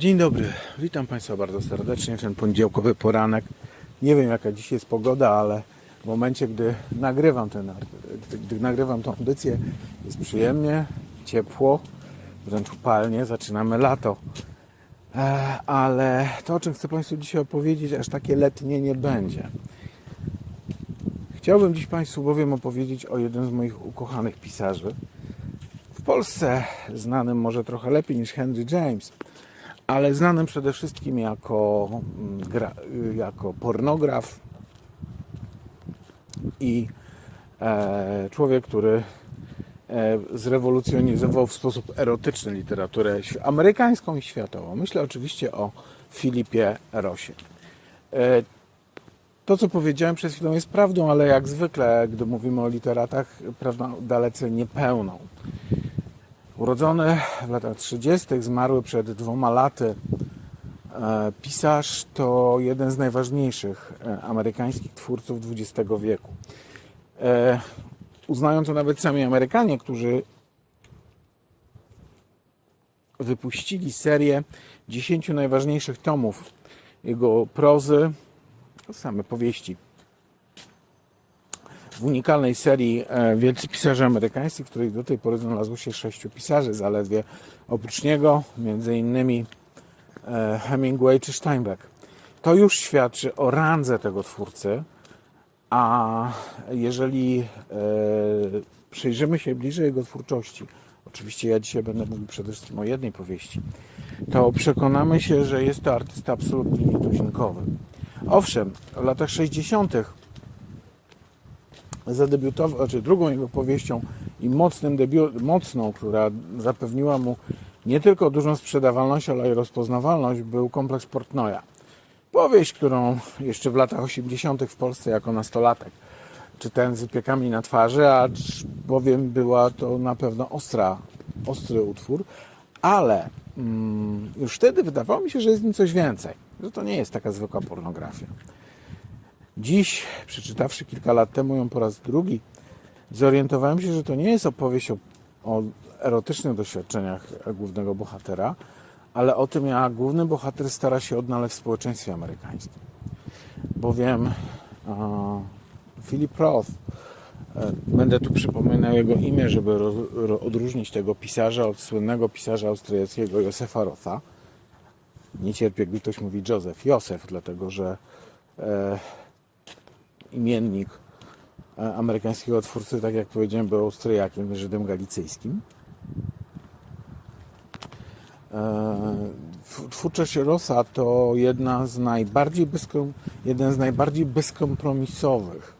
Dzień dobry, witam Państwa bardzo serdecznie ten poniedziałkowy poranek. Nie wiem jaka dziś jest pogoda, ale w momencie, gdy nagrywam, ten, gdy, gdy nagrywam tą audycję, jest przyjemnie, ciepło, wręcz upalnie, zaczynamy lato. E, Ale to, o czym chcę Państwu dzisiaj opowiedzieć, aż takie letnie nie będzie. Chciałbym dziś Państwu bowiem opowiedzieć o jednym z moich ukochanych pisarzy. W Polsce znanym może trochę lepiej niż Henry James, ale znanym przede wszystkim jako, mm, gra, jako pornograf i e, człowiek, który e, zrewolucjonizował w sposób erotyczny literaturę amerykańską i światową. Myślę oczywiście o Filipie Rosie. E, to, co powiedziałem przed chwilą, jest prawdą, ale jak zwykle, gdy mówimy o literatach, prawda dalece niepełną. Urodzony w latach 30., zmarły przed dwoma laty, e, pisarz to jeden z najważniejszych e, amerykańskich twórców XX wieku. E, Uznają to nawet sami Amerykanie, którzy wypuścili serię 10 najważniejszych tomów jego prozy, same powieści. W unikalnej serii e, Wielcy Pisarze Amerykańscy, w której do tej pory znalazło się sześciu pisarzy zaledwie. Oprócz niego między innymi e, Hemingway czy Steinbeck. To już świadczy o randze tego twórcy, a jeżeli e, przyjrzymy się bliżej jego twórczości, oczywiście ja dzisiaj będę mówił przede wszystkim o jednej powieści, to przekonamy się, że jest to artysta absolutnie nietuzinkowy. Owszem, w latach 60. zadebiutował, znaczy drugą jego powieścią i mocnym debiu, mocną, która zapewniła mu nie tylko dużą sprzedawalność, ale i rozpoznawalność, był kompleks Portnoja. Powieść, którą jeszcze w latach 80. w Polsce jako nastolatek czytałem z wypiekami na twarzy, a bowiem była to na pewno ostra, ostry utwór, ale mm, już wtedy wydawało mi się, że jest w nim coś więcej, że to nie jest taka zwykła pornografia. Dziś, przeczytawszy kilka lat temu ją po raz drugi, zorientowałem się, że to nie jest opowieść o, o erotycznych doświadczeniach głównego bohatera, ale o tym, jak główny bohater stara się odnaleźć w społeczeństwie amerykańskim. Bowiem e, Philip Roth, e, będę tu przypominał jego imię, żeby odróżnić tego pisarza od słynnego pisarza austriackiego Josefa Rotha. Nie cierpię, gdy ktoś mówi Józef, Józef, dlatego że e, imiennik e, amerykańskiego twórcy, tak jak powiedziałem, był Austriakiem, Żydem galicyjskim. E, Twórczość Rosa to jedna z najbardziej bezkom, jeden z najbardziej bezkompromisowych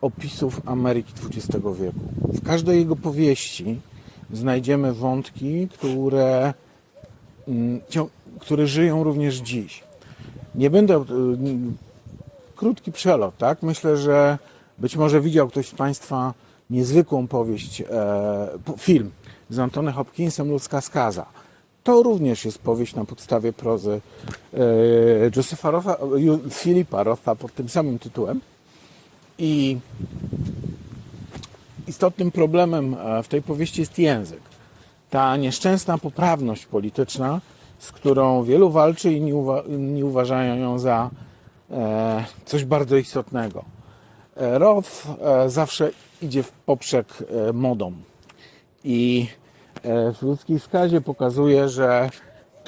opisów Ameryki XX wieku. W każdej jego powieści znajdziemy wątki, które, mm, które żyją również dziś. Nie będę. Krótki przelot, tak? Myślę, że być może widział ktoś z Państwa niezwykłą powieść, e, film z Antony Hopkinsem Ludzka skaza. To również jest powieść na podstawie prozy e, Josepha Rotha, Filipa Rotha pod tym samym tytułem. I istotnym problemem e, w tej powieści jest język. Ta nieszczęsna poprawność polityczna, z którą wielu walczy i nie, uwa- nie uważają ją za coś bardzo istotnego. E, Roth e, zawsze idzie w poprzek e, modą. I e, w ludzkiej wskazie pokazuje, że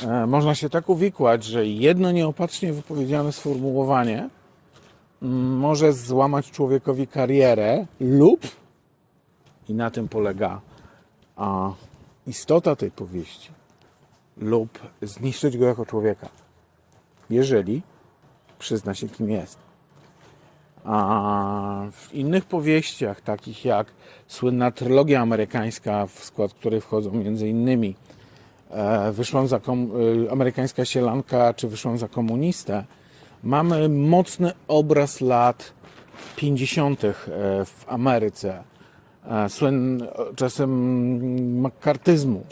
e, można się tak uwikłać, że jedno nieopatrznie wypowiedziane sformułowanie mm, może złamać człowiekowi karierę lub, i na tym polega a, istota tej powieści, lub zniszczyć go jako człowieka, jeżeli przyzna się, kim jest. A w innych powieściach, takich jak słynna trylogia amerykańska, w skład której wchodzą między innymi e, Wyszłam za e, amerykańska sielanka, czy Wyszłam za komunistę, mamy mocny obraz lat 50. e, w Ameryce, e, słyn czasem makartyzmu,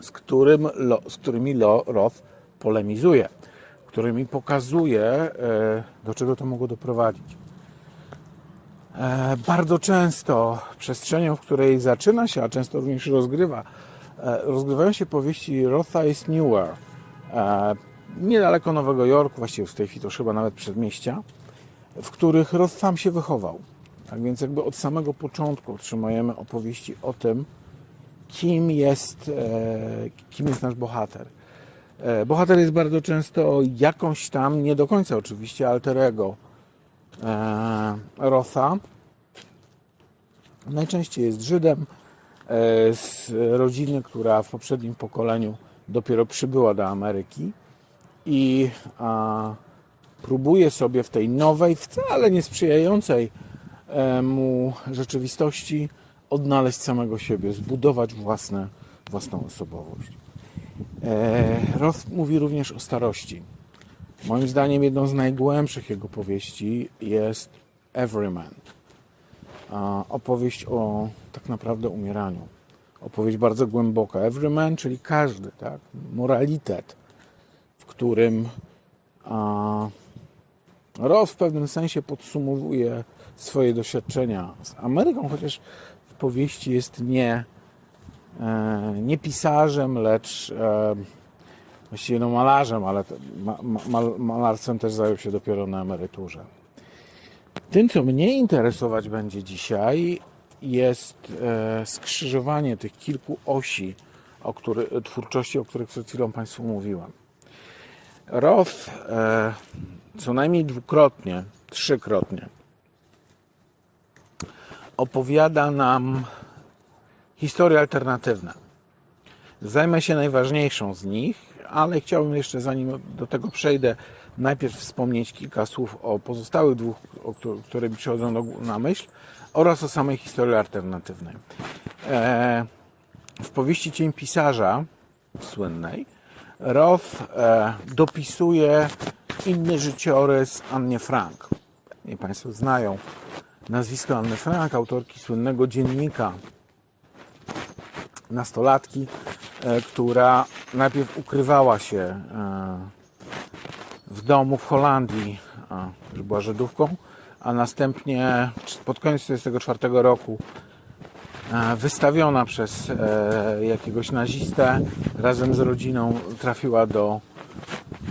z, którym, z którymi Roth polemizuje, którymi pokazuje, e, do czego to mogło doprowadzić. E, Bardzo często przestrzenią, w której zaczyna się, a często również rozgrywa e, rozgrywają się powieści Rotha is Newer, niedaleko Nowego Jorku, właściwie w tej chwili to chyba nawet przedmieścia, w których Roth sam się wychował. Tak więc jakby od samego początku otrzymujemy opowieści o tym, kim jest, kim jest nasz bohater. E, Bohater jest bardzo często jakąś tam, nie do końca oczywiście, alterego e, Rotha. Najczęściej jest Żydem e, z rodziny, która w poprzednim pokoleniu dopiero przybyła do Ameryki i próbuje sobie w tej nowej, wcale nie sprzyjającej e, mu rzeczywistości odnaleźć samego siebie, zbudować własne, własną osobowość. E, Roth mówi również o starości. Moim zdaniem jedną z najgłębszych jego powieści jest Everyman. Opowieść o tak naprawdę umieraniu. Opowieść bardzo głęboka. Everyman, czyli każdy, tak? Moralitet, w którym Roth w pewnym sensie podsumowuje swoje doświadczenia z Ameryką, chociaż w powieści jest nie, nie pisarzem, lecz e, właściwie no malarzem, ale malarstwem też zajął się dopiero na emeryturze. Tym, co mnie interesować będzie dzisiaj, jest e, skrzyżowanie tych kilku osi o który, twórczości, o których przed chwilą Państwu mówiłem. Roth e, co najmniej dwukrotnie, trzykrotnie opowiada nam historie alternatywne. Zajmę się najważniejszą z nich, ale chciałbym jeszcze, zanim do tego przejdę, najpierw wspomnieć kilka słów o pozostałych dwóch, o któ- które mi przychodzą do, na myśl, oraz o samej historii alternatywnej. E, w powieści Cień Pisarza, słynnej, Roth e, dopisuje inny życiorys Annie Frank. Nie Państwo znają nazwisko Anny Frank, autorki słynnego dziennika nastolatki, e, która najpierw ukrywała się e, w domu w Holandii, że była Żydówką, a następnie pod koniec 1944 roku e, wystawiona przez jakiegoś nazistę razem z rodziną trafiła do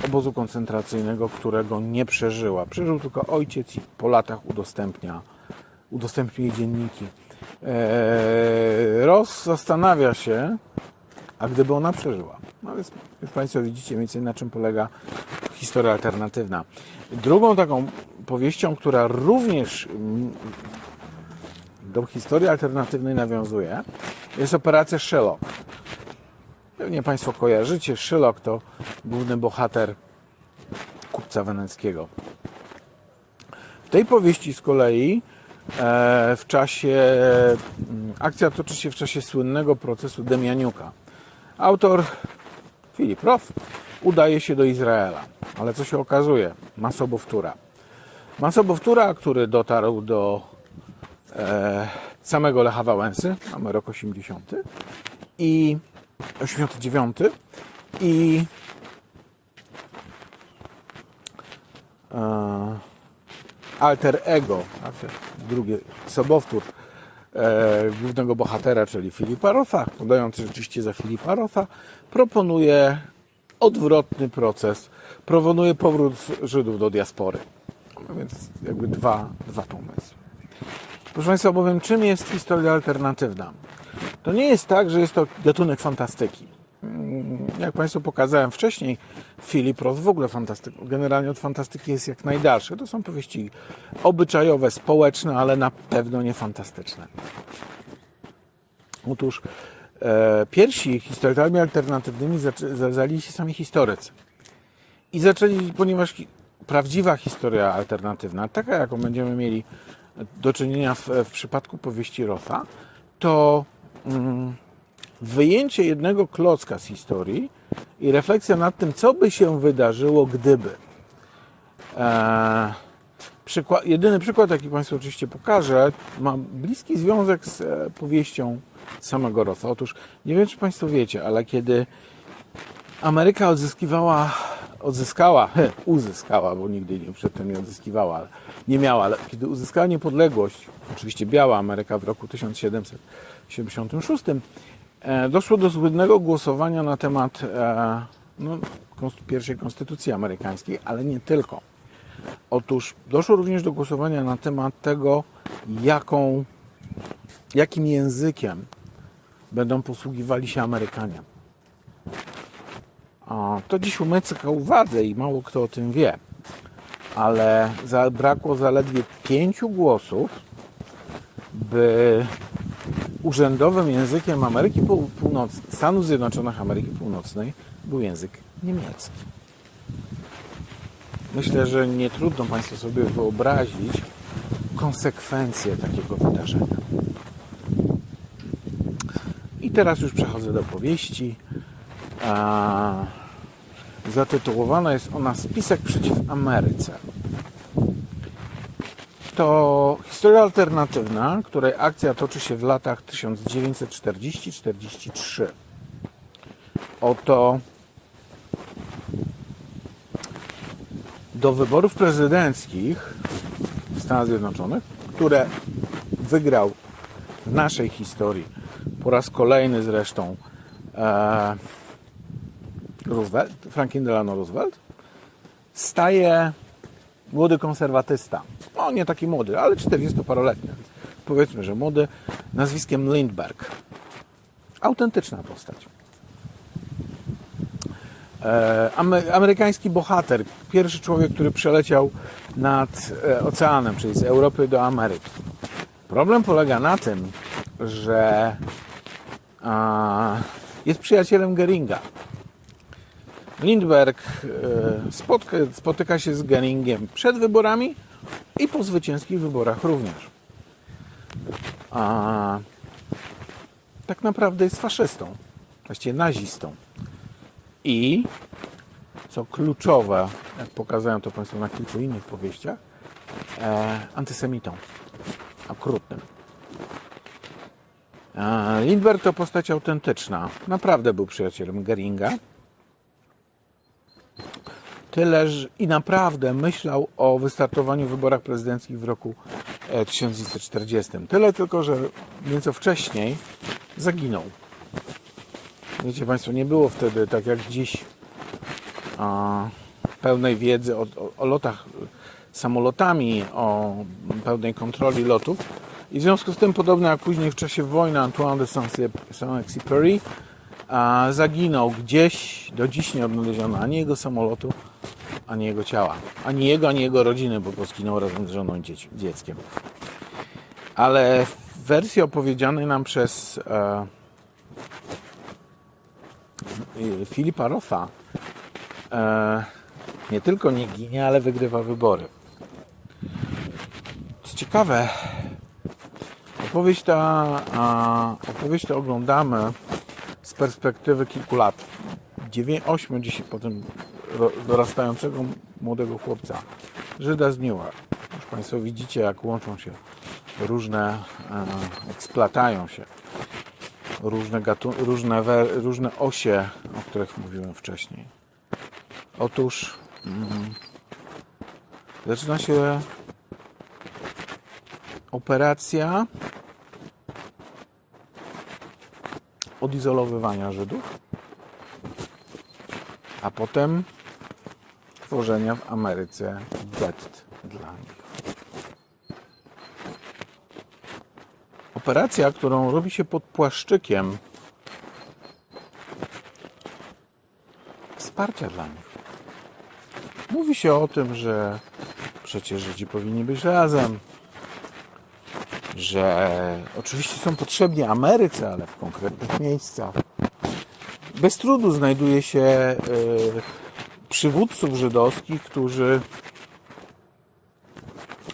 obozu koncentracyjnego, którego nie przeżyła. Przeżył tylko ojciec i po latach udostępnia, udostępnił dzienniki. Eee, Ross zastanawia się, a gdyby ona przeżyła. No więc już Państwo widzicie więcej na czym polega historia alternatywna. Drugą taką powieścią, która również mm, do historii alternatywnej nawiązuje, jest operacja Sherlock. Pewnie Państwo kojarzycie, Sherlock to główny bohater kupca weneckiego. W tej powieści z kolei e, w czasie, mm, akcja toczy się w czasie słynnego procesu Demianiuka. Autor Filip Roth udaje się do Izraela, ale co się okazuje? Ma sobowtóra. Ma sobowtóra, który dotarł do e, samego Lecha Wałęsy, mamy rok 80 i 89 i e, alter ego, drugi sobowtór e, głównego bohatera, czyli Filipa Rotha, podający rzeczywiście za Filipa Rotha, proponuje odwrotny proces, proponuje powrót Żydów do diaspory. No więc jakby dwa, dwa pomysły. Proszę Państwa, bowiem czym jest historia alternatywna? To nie jest tak, że jest to gatunek fantastyki. Jak Państwu pokazałem wcześniej, Philip Roth w ogóle fantastyk, generalnie od fantastyki jest jak najdalszy. To są powieści obyczajowe, społeczne, ale na pewno nie fantastyczne. Otóż e, pierwsi historykami alternatywnymi zazali się sami historycy. I zaczęli, ponieważ hi- prawdziwa historia alternatywna, taka jaką będziemy mieli do czynienia w, w przypadku powieści Rotha, to mm, wyjęcie jednego klocka z historii i refleksja nad tym, co by się wydarzyło, gdyby. Eee, przykład, jedyny przykład, jaki Państwu oczywiście pokażę, ma bliski związek z e, powieścią samego Rotha. Otóż nie wiem, czy Państwo wiecie, ale kiedy Ameryka odzyskiwała, odzyskała, he, uzyskała, bo nigdy nie przedtem nie odzyskiwała, ale nie miała, ale kiedy uzyskała niepodległość, oczywiście biała Ameryka w roku 1776, e, doszło do słynnego głosowania na temat e, no, pierwszej konstytucji amerykańskiej, ale nie tylko. Otóż doszło również do głosowania na temat tego, jaką, jakim językiem będą posługiwali się Amerykanie. To dziś umyka uwadze i mało kto o tym wie, ale zabrakło zaledwie pięciu głosów, by urzędowym językiem Ameryki Pół- Północnej, Stanów Zjednoczonych Ameryki Północnej był język niemiecki. Myślę, że nie trudno Państwu sobie wyobrazić konsekwencje takiego wydarzenia. I teraz już przechodzę do powieści. Zatytułowana jest ona Spisek przeciw Ameryce. To historia alternatywna, której akcja toczy się w latach 1940-43. Oto do wyborów prezydenckich w Stanach Zjednoczonych, które wygrał w naszej historii po raz kolejny zresztą e, Roosevelt, Franklin Delano Roosevelt, staje młody konserwatysta. No nie taki młody, ale 40-paroletni. Powiedzmy, że młody, nazwiskiem Lindbergh. Autentyczna postać. E, Ame- amerykański bohater, pierwszy człowiek, który przeleciał nad e, oceanem, czyli z Europy do Ameryki. Problem polega na tym, że jest przyjacielem Geringa. Lindbergh e, spotka, spotyka się z Geringiem przed wyborami i po zwycięskich wyborach również. A tak naprawdę jest faszystą, właściwie nazistą. I co kluczowe, jak pokazałem to Państwu na kilku innych powieściach, e, antysemitą. Okrutnym. E, Lindbergh to postać autentyczna. Naprawdę był przyjacielem Geringa. Tyle, że i naprawdę myślał o wystartowaniu w wyborach prezydenckich w roku e, 1940. Tyle tylko, że nieco wcześniej zaginął. Wiecie Państwo, nie było wtedy tak jak dziś a, pełnej wiedzy o, o, o lotach samolotami, o pełnej kontroli lotów. I w związku z tym, podobnie jak później w czasie wojny Antoine de Saint-Exupéry zaginął gdzieś, do dziś nie odnaleziono ani jego samolotu, ani jego ciała. Ani jego, ani jego rodziny, bo zginął razem z żoną i dzieckiem. Ale w wersji opowiedzianej nam przez e, Filipa Rotha e, nie tylko nie ginie, ale wygrywa wybory. Co ciekawe, opowieść ta, opowieść ta oglądamy z perspektywy kilku lat. 8, 10 potem dorastającego młodego chłopca, Żyda z. Już Państwo widzicie, jak łączą się różne, e, jak splatają się różne, różne, różne osie, o których mówiłem wcześniej. Otóż mm, zaczyna się operacja odizolowywania Żydów, a potem tworzenia w Ameryce gett dla nich. Operacja, którą robi się pod płaszczykiem wsparcia dla nich. Mówi się o tym, że przecież Żydzi powinni być razem, że oczywiście są potrzebni Ameryce, ale w konkretnych miejscach. Bez trudu znajduje się y, przywódców żydowskich, którzy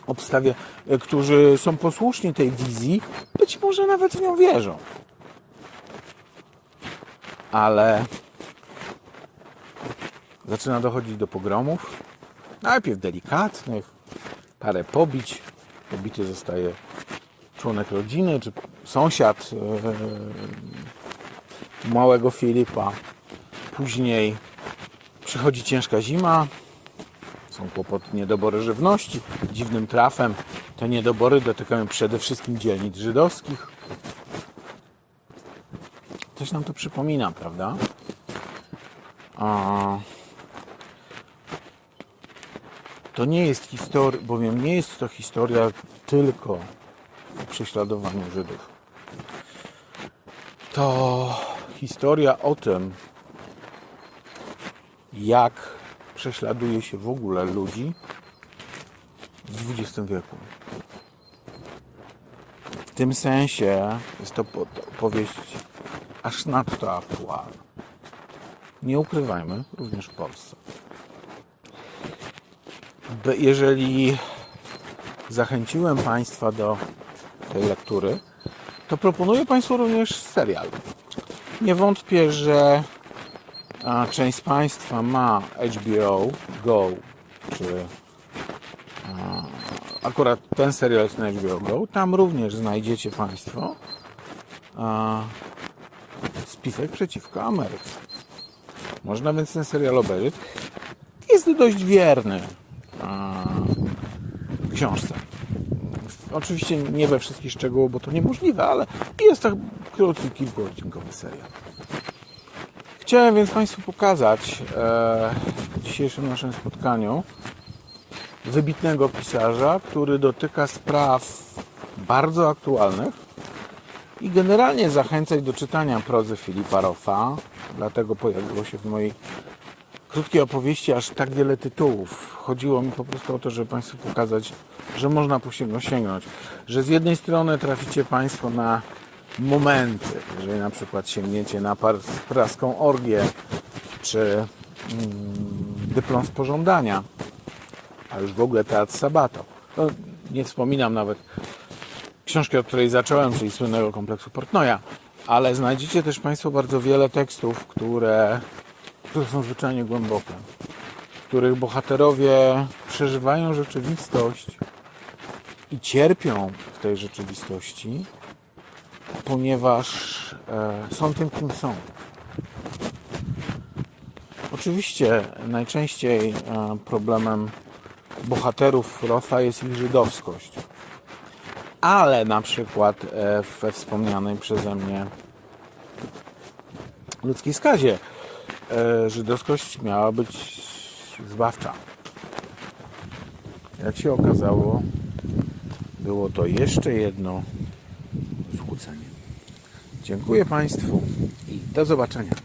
obstawia, którzy są posłuszni tej wizji, być może nawet w nią wierzą. Ale zaczyna dochodzić do pogromów. Najpierw delikatnych, parę pobić. Pobity zostaje członek rodziny, czy sąsiad e, małego Filipa. Później przychodzi ciężka zima, są kłopoty, niedobory żywności. Dziwnym trafem te niedobory dotykają przede wszystkim dzielnic żydowskich. Coś nam to przypomina, prawda? A... To nie jest historia, bowiem nie jest to historia tylko o prześladowaniu Żydów. To historia o tym, jak prześladuje się w ogóle ludzi w XX wieku. W tym sensie jest to po- to opowieść aż nadto aktualna. Nie ukrywajmy, również w Polsce. Jeżeli zachęciłem Państwa do tej lektury, to proponuję Państwu również serial. Nie wątpię, że a, część z Państwa ma HBO Go, czy a, akurat ten serial jest na HBO Go. Tam również znajdziecie Państwo spisek przeciwko Ameryce. Można więc ten serial obejrzeć. Jest dość wierny książce. Oczywiście nie we wszystkich szczegółach, bo to niemożliwe, ale jest tak krótki, kilkuodcinkowy serial. Chciałem więc Państwu pokazać e, w dzisiejszym naszym spotkaniu wybitnego pisarza, który dotyka spraw bardzo aktualnych i generalnie zachęcać do czytania prozy Filipa Roffa. Dlatego pojawiło się w mojej krótkiej opowieści aż tak wiele tytułów. Chodziło mi po prostu o to, żeby Państwu pokazać, że można po sięgnąć. Że z jednej strony traficie Państwo na momenty, jeżeli na przykład sięgniecie na praską orgię, czy mm, dyplom z pożądania, a już w ogóle teatr Sabato. No, nie wspominam nawet książki, od której zacząłem, czyli słynnego kompleksu Portnoja, ale znajdziecie też Państwo bardzo wiele tekstów, które, które są zwyczajnie głębokie, w których bohaterowie przeżywają rzeczywistość i cierpią w tej rzeczywistości, ponieważ e, są tym, kim są. Oczywiście najczęściej e, problemem bohaterów Rotha jest ich żydowskość. Ale na przykład e, we wspomnianej przeze mnie ludzkiej skazie e, żydowskość miała być zbawcza. Jak się okazało, było to jeszcze jedno. Dziękuję Państwu i do zobaczenia.